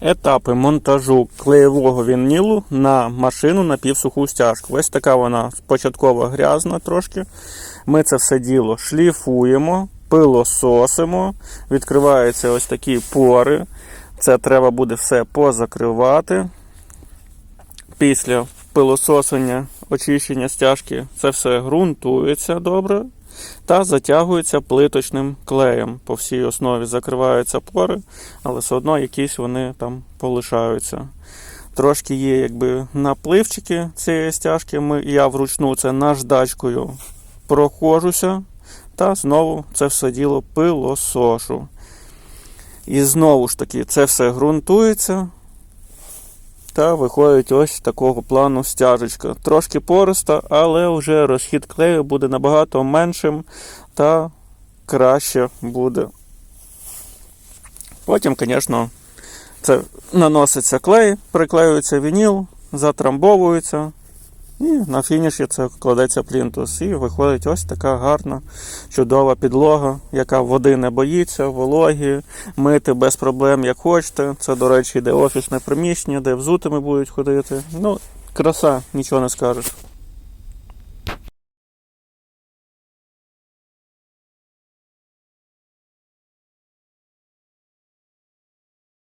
Етапи монтажу клеєвого вінілу на машину на півсуху стяжку. Ось така вона спочатково грязна трошки. Ми це все діло шліфуємо, пилососимо, відкриваються ось такі пори. Це треба буде все позакривати. Після пилососення, очищення стяжки це все ґрунтується добре та затягується плиточним клеєм. По всій основі закриваються пори, але все одно якісь вони там полишаються. Трошки є якби напливчики цієї стяжки. Ми, я вручну це наждачкою проходжуся та знову це все діло пилосошу. І знову ж таки, це все ґрунтується. Та виходить ось такого плану стяжечка. Трошки пориста, але вже розхід клею буде набагато меншим та краще буде. Потім, звісно, це наноситься клей, приклеюється вініл, затрамбовується. І на фініші це кладеться плінтус. І виходить ось така гарна, чудова підлога, яка води не боїться, вологі, мити без проблем, як хочете. Це, до речі, йде офісне приміщення, де взутими будуть ходити. Ну, краса, нічого не скажеш.